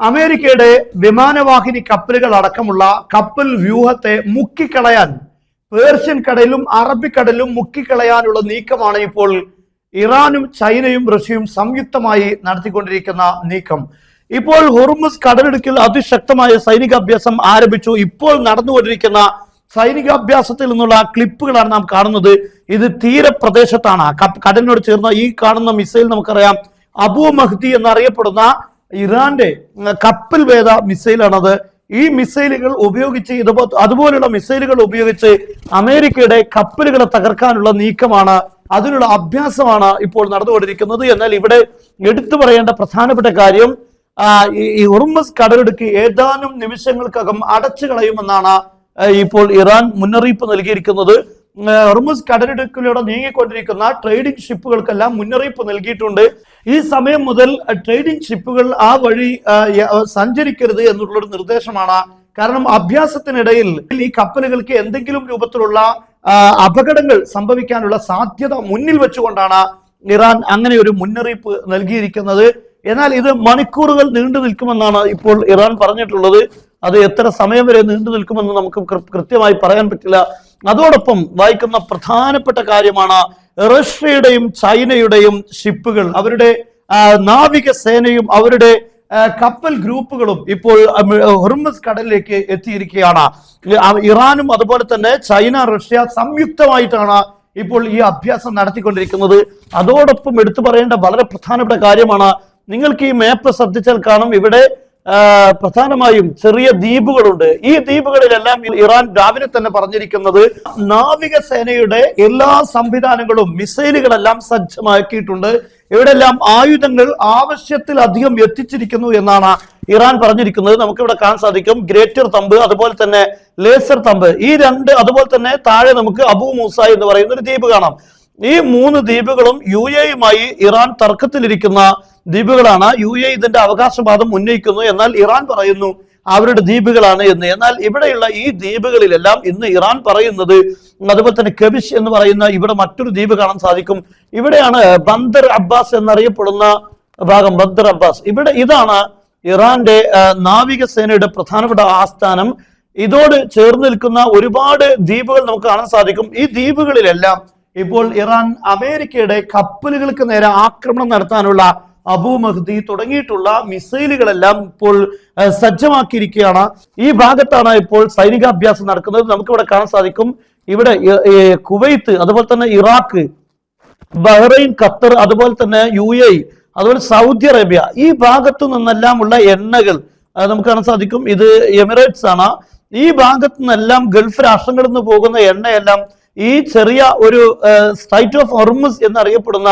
അമേരിക്കയുടെ വിമാനവാഹിനി കപ്പലുകൾ അടക്കമുള്ള കപ്പൽ വ്യൂഹത്തെ മുക്കിക്കളയാൻ പേർഷ്യൻ കടലിലും അറബിക്കടലിലും മുക്കിക്കളയാനുള്ള നീക്കമാണ് ഇപ്പോൾ ഇറാനും ചൈനയും റഷ്യയും സംയുക്തമായി നടത്തിക്കൊണ്ടിരിക്കുന്ന നീക്കം. ഇപ്പോൾ ഹുർമുസ് കടലിടുക്കിൽ അതിശക്തമായ സൈനികാഭ്യാസം ആരംഭിച്ചു. ഇപ്പോൾ നടന്നുകൊണ്ടിരിക്കുന്ന സൈനികാഭ്യാസത്തിൽ നിന്നുള്ള ക്ലിപ്പുകളാണ് നാം കാണുന്നത്. ഇത് തീരപ്രദേശത്താണ്. കടലിനോട് ചേർന്ന ഈ കാണുന്ന മിസൈൽ നമുക്കറിയാം. അബു മഹ്ദി എന്നറിയപ്പെടുന്ന ഇറാന്റെ കപ്പൽ വേദ മിസൈലാണത്. ഈ മിസൈലുകൾ ഉപയോഗിച്ച് ഇതുപോലെ അതുപോലുള്ള മിസൈലുകൾ ഉപയോഗിച്ച് അമേരിക്കയുടെ കപ്പലുകളെ തകർക്കാനുള്ള നീക്കമാണ് അതിനുള്ള അഭ്യാസമാണ് ഇപ്പോൾ നടന്നുകൊണ്ടിരിക്കുന്നത്. എന്നാൽ ഇവിടെ എടുത്തു പറയേണ്ട പ്രധാനപ്പെട്ട കാര്യം ഈ ഉർമസ് കടലെടുക്ക് ഏതാനും നിമിഷങ്ങൾക്കകം അടച്ചു കളയുമെന്നാണ് ഇപ്പോൾ ഇറാൻ മുന്നറിയിപ്പ് നൽകിയിരിക്കുന്നത്. ഹോർമുസ് കടലിടുക്കിലൂടെ നീങ്ങിക്കൊണ്ടിരിക്കുന്ന ട്രേഡിംഗ് ഷിപ്പുകൾക്കെല്ലാം മുന്നറിയിപ്പ് നൽകിയിട്ടുണ്ട്. ഈ സമയം മുതൽ ട്രേഡിംഗ് ഷിപ്പുകൾ ആ വഴി സഞ്ചരിക്കരുത് എന്നുള്ളൊരു നിർദ്ദേശമാണ്. കാരണം അഭ്യാസത്തിനിടയിൽ ഈ കപ്പലുകൾക്ക് എന്തെങ്കിലും രൂപത്തിലുള്ള അപകടങ്ങൾ സംഭവിക്കാനുള്ള സാധ്യത മുന്നിൽ വെച്ചുകൊണ്ടാണ് ഇറാൻ അങ്ങനെ ഒരു മുന്നറിയിപ്പ് നൽകിയിരിക്കുന്നത്. എന്നാൽ ഇത് മണിക്കൂറുകൾ നീണ്ടു നിൽക്കുമെന്നാണ് ഇപ്പോൾ ഇറാൻ പറഞ്ഞിട്ടുള്ളത്. അത് എത്ര സമയം വരെ നീണ്ടു നിൽക്കുമെന്ന് നമുക്ക് കൃത്യമായി പറയാൻ പറ്റില്ല. അതോടൊപ്പം വായിക്കുന്ന പ്രധാനപ്പെട്ട കാര്യമാണ് റഷ്യയുടെയും ചൈനയുടെയും ഷിപ്പുകൾ. അവരുടെ നാവിക സേനയും അവരുടെ കപ്പൽ ഗ്രൂപ്പുകളും ഇപ്പോൾ ഹെർമസ് കടലിലേക്ക് എത്തിയിരിക്കുകയാണ്. ഇറാനും അതുപോലെ തന്നെ ചൈന റഷ്യ സംയുക്തമായിട്ടാണ് ഇപ്പോൾ ഈ അഭ്യാസം നടത്തിക്കൊണ്ടിരിക്കുന്നത്. അതോടൊപ്പം എടുത്തു പറയേണ്ട വളരെ പ്രധാനപ്പെട്ട കാര്യമാണ് നിങ്ങൾക്ക് ഈ മാപ്പ് ശ്രദ്ധിച്ചാൽ കാണും. ഇവിടെ പ്രധാനമായും ചെറിയ ദ്വീപുകളുണ്ട്. ഈ ദ്വീപുകളിലെല്ലാം ഇറാൻ രാവിലെ തന്നെ പറഞ്ഞിരിക്കുന്നത് നാവികസേനയുടെ എല്ലാ സംവിധാനങ്ങളും മിസൈലുകളെല്ലാം സജ്ജമാക്കിയിട്ടുണ്ട്. ഇവിടെല്ലാം ആയുധങ്ങൾ ആവശ്യത്തിൽ അധികം എത്തിച്ചിരിക്കുന്നു എന്നാണ് ഇറാൻ പറഞ്ഞിരിക്കുന്നത്. നമുക്ക് ഇവിടെ കാണാൻ സാധിക്കും ഗ്രേറ്റർ തമ്പ് അതുപോലെ തന്നെ ലേസർ തമ്പ്. ഈ രണ്ട് അതുപോലെ തന്നെ താഴെ നമുക്ക് അബു മൂസ എന്ന് പറയുന്ന ഒരു ദ്വീപ് കാണാം. ഈ മൂന്ന് ദ്വീപുകളും യു എയുമായി ഇറാൻ തർക്കത്തിലിരിക്കുന്ന ദ്വീപുകളാണ്. യു എ ഇതിന്റെ അവകാശവാദം ഉന്നയിക്കുന്നു. എന്നാൽ ഇറാൻ പറയുന്നു അവരുടെ ദ്വീപുകളാണ് എന്ന്. എന്നാൽ ഇവിടെയുള്ള ഈ ദ്വീപുകളിലെല്ലാം ഇന്ന് ഇറാൻ പറയുന്നത് അതുപോലെ തന്നെ കെബിഷ് എന്ന് പറയുന്ന ഇവിടെ മറ്റൊരു ദ്വീപ് കാണാൻ സാധിക്കും. ഇവിടെയാണ് ബന്ദർ അബ്ബാസ് എന്നറിയപ്പെടുന്ന ഭാഗം ബന്ദർ അബ്ബാസ്. ഇവിടെ ഇതാണ് ഇറാന്റെ നാവികസേനയുടെ പ്രധാനപ്പെട്ട ആസ്ഥാനം. ഇതോട് ചേർന്ന് നിൽക്കുന്ന ഒരുപാട് ദ്വീപുകൾ നമുക്ക് കാണാൻ സാധിക്കും. ഈ ദ്വീപുകളിലെല്ലാം ഇപ്പോൾ ഇറാൻ അമേരിക്കയുടെ കപ്പലുകൾക്ക് നേരെ ആക്രമണം നടത്താനുള്ള അബു മഹ്ദി തുടങ്ങിയിട്ടുള്ള മിസൈലുകളെല്ലാം ഇപ്പോൾ സജ്ജമാക്കിയിരിക്കുകയാണ്. ഈ ഭാഗത്താണ് ഇപ്പോൾ സൈനികാഭ്യാസം നടക്കുന്നത്. നമുക്കിവിടെ കാണാൻ സാധിക്കും. ഇവിടെ കുവൈത്ത് അതുപോലെ തന്നെ ഇറാഖ് ബഹ്റൈൻ ഖത്തർ അതുപോലെ തന്നെ യു എ അതുപോലെ സൗദി അറേബ്യ ഈ ഭാഗത്തു നിന്നെല്ലാം ഉള്ള എണ്ണകൾ നമുക്ക് കാണാൻ സാധിക്കും. ഇത് എമിറേറ്റ്സ് ആണ് ഈ ഭാഗത്തു നിന്നെല്ലാം ഗൾഫ് രാഷ്ട്രങ്ങളിൽ നിന്ന് പോകുന്ന എണ്ണയെല്ലാം ഈ ചെറിയ ഒരു സ്ട്രൈറ്റ് ഓഫ് ഹൊർമുസ് എന്നറിയപ്പെടുന്ന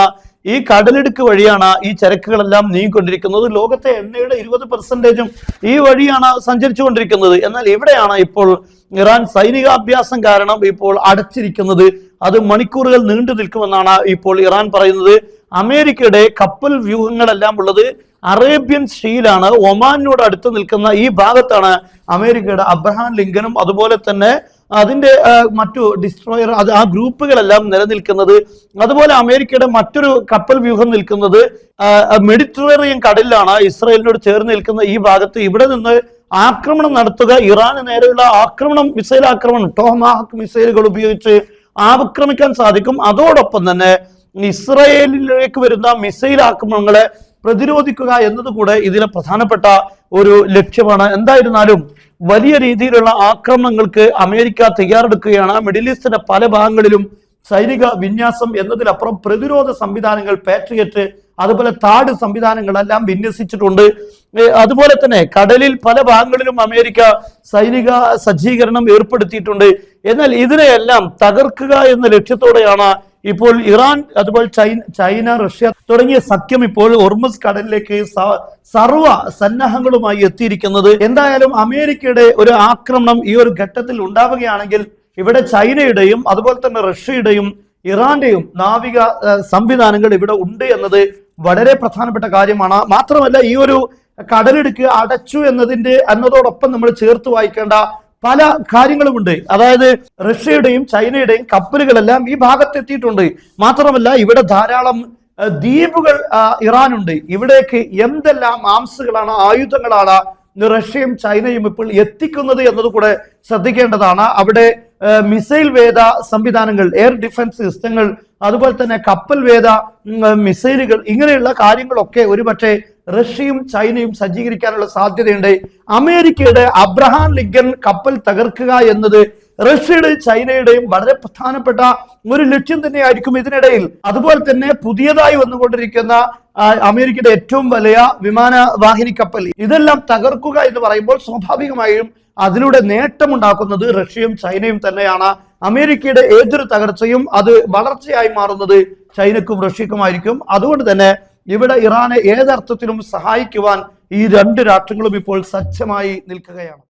ഈ കടലിടുക്ക് വഴിയാണ് ഈ ചരക്കുകളെല്ലാം നീങ്ങിക്കൊണ്ടിരിക്കുന്നത്. ലോകത്തെ എണ്ണയുടെ ഇരുപത് പെർസെന്റേജും ഈ വഴിയാണ് സഞ്ചരിച്ചുകൊണ്ടിരിക്കുന്നത്. എന്നാൽ എവിടെയാണ് ഇപ്പോൾ ഇറാൻ സൈനികാഭ്യാസം കാരണം ഇപ്പോൾ അടച്ചിരിക്കുന്നത്? അത് മണിക്കൂറുകൾ നീണ്ടു നിൽക്കുമെന്നാണ് ഇപ്പോൾ ഇറാൻ പറയുന്നത്. അമേരിക്കയുടെ കപ്പൽ വ്യൂഹങ്ങളെല്ലാം ഉള്ളത് അറേബ്യൻ സ്റ്റീലാണ്. ഒമാനിനോട് അടുത്ത് നിൽക്കുന്ന ഈ ഭാഗത്താണ് അമേരിക്കയുടെ അബ്രഹാം ലിങ്കനും അതുപോലെ തന്നെ അതിന്റെ മറ്റു ഡിസ്ട്രോയർ അത് ആ ഗ്രൂപ്പുകളെല്ലാം നിലനിൽക്കുന്നത് അതുപോലെ അമേരിക്കയുടെ മറ്റൊരു കപ്പൽ വ്യൂഹം നിൽക്കുന്നത് മെഡിറ്ററേറിയൻ കടലിലാണ് ഇസ്രായേലിനോട് ചേർന്ന് നിൽക്കുന്ന ഈ ഭാഗത്ത് ഇവിടെ നിന്ന് ആക്രമണം നടത്തുക. ഇറാന് നേരെയുള്ള ആക്രമണം മിസൈൽ ആക്രമണം ടോമാഹക്ക് മിസൈലുകൾ ഉപയോഗിച്ച് ആക്രമിക്കാൻ സാധിക്കും. അതോടൊപ്പം തന്നെ ഇസ്രയേലിലേക്ക് വരുന്ന മിസൈൽ ആക്രമണങ്ങളെ പ്രതിരോധിക്കുക എന്നത് കൂടെ ഇതിലെ പ്രധാനപ്പെട്ട ഒരു ലക്ഷ്യമാണ്. എന്തായിരുന്നാലും വലിയ രീതിയിലുള്ള ആക്രമണങ്ങൾക്ക് അമേരിക്ക തയ്യാറെടുക്കുകയാണ്. മിഡിൽ ഈസ്റ്റിന്റെ പല ഭാഗങ്ങളിലും സൈനിക വിന്യാസം എന്നതിലപ്പുറം പ്രതിരോധ സംവിധാനങ്ങൾ പാട്രിയറ്റ് അതുപോലെ താട് സംവിധാനങ്ങളെല്ലാം വിന്യസിച്ചിട്ടുണ്ട്. അതുപോലെ തന്നെ കടലിൽ പല ഭാഗങ്ങളിലും അമേരിക്ക സൈനിക സജ്ജീകരണം ഏർപ്പെടുത്തിയിട്ടുണ്ട്. എന്നാൽ ഇതിനെയെല്ലാം തകർക്കുക എന്ന ലക്ഷ്യത്തോടെയാണ് ഇപ്പോൾ ഇറാൻ അതുപോലെ ചൈന ചൈന റഷ്യ തുടങ്ങിയ സഖ്യം ഇപ്പോൾ ഒർമസ് കടലിലേക്ക് സർവ സന്നാഹങ്ങളുമായി എത്തിയിരിക്കുന്നത്. എന്തായാലും അമേരിക്കയുടെ ഒരു ആക്രമണം ഈ ഒരു ഘട്ടത്തിൽ ഉണ്ടാവുകയാണെങ്കിൽ ഇവിടെ ചൈനയുടെയും അതുപോലെ തന്നെ റഷ്യയുടെയും ഇറാന്റെയും നാവിക സംവിധാനങ്ങൾ ഇവിടെ ഉണ്ട് എന്നത് വളരെ പ്രധാനപ്പെട്ട കാര്യമാണ്. മാത്രമല്ല ഈ ഒരു കടലിടുക്ക് അടച്ചു എന്നതിന്റെ എന്നതോടൊപ്പം നമ്മൾ ചേർത്ത് വായിക്കേണ്ട പല കാര്യങ്ങളുമുണ്ട്. അതായത് റഷ്യയുടെയും ചൈനയുടെയും കപ്പലുകളെല്ലാം ഈ ഭാഗത്ത് എത്തിയിട്ടുണ്ട് മാത്രമല്ല ഇവിടെ ധാരാളം ദ്വീപുകൾ ഇറാനുണ്ട്. ഇവിടേക്ക് എന്തെല്ലാം ആംസുകളാണ് ആയുധങ്ങളാണ് റഷ്യയും ചൈനയും ഇപ്പോൾ എത്തിക്കുന്നത് എന്നത് കൂടെ ശ്രദ്ധിക്കേണ്ടതാണ്. അവിടെ മിസൈൽ വേദ സംവിധാനങ്ങൾ എയർ ഡിഫൻസ് സിസ്റ്റങ്ങൾ അതുപോലെ തന്നെ കപ്പൽ വേദ മിസൈലുകൾ ഇങ്ങനെയുള്ള കാര്യങ്ങളൊക്കെ ഒരുപക്ഷെ റഷ്യയും ചൈനയും സജ്ജീകരിക്കാനുള്ള സാധ്യതയുണ്ട്. അമേരിക്കയുടെ അബ്രഹാം ലിങ്കൻ കപ്പൽ തകർക്കുക എന്നത് റഷ്യയുടെയും ചൈനയുടെയും വളരെ പ്രധാനപ്പെട്ട ഒരു ലക്ഷ്യം തന്നെയായിരിക്കും ഇതിനിടയിൽ. അതുപോലെ തന്നെ പുതിയതായി വന്നുകൊണ്ടിരിക്കുന്ന അമേരിക്കയുടെ ഏറ്റവും വലിയ വിമാനവാഹിനി കപ്പൽ. ഇതെല്ലാം തകർക്കുക എന്ന് പറയുമ്പോൾ സ്വാഭാവികമായും അതിലൂടെ നേട്ടമുണ്ടാക്കുന്നത് റഷ്യയും ചൈനയും തന്നെയാണ്. അമേരിക്കയുടെ ഏതൊരു തകർച്ചയും അത് വളർച്ചയായി മാറുന്നത് ചൈനക്കും റഷ്യക്കുമായിരിക്കും. അതുകൊണ്ട് തന്നെ ഇവിടെ ഇറാനെ ഏതർത്ഥത്തിലും സഹായിക്കുവാൻ ഈ രണ്ട് രാഷ്ട്രങ്ങളും ഇപ്പോൾ സജ്ജമായി നിൽക്കുകയാണ്.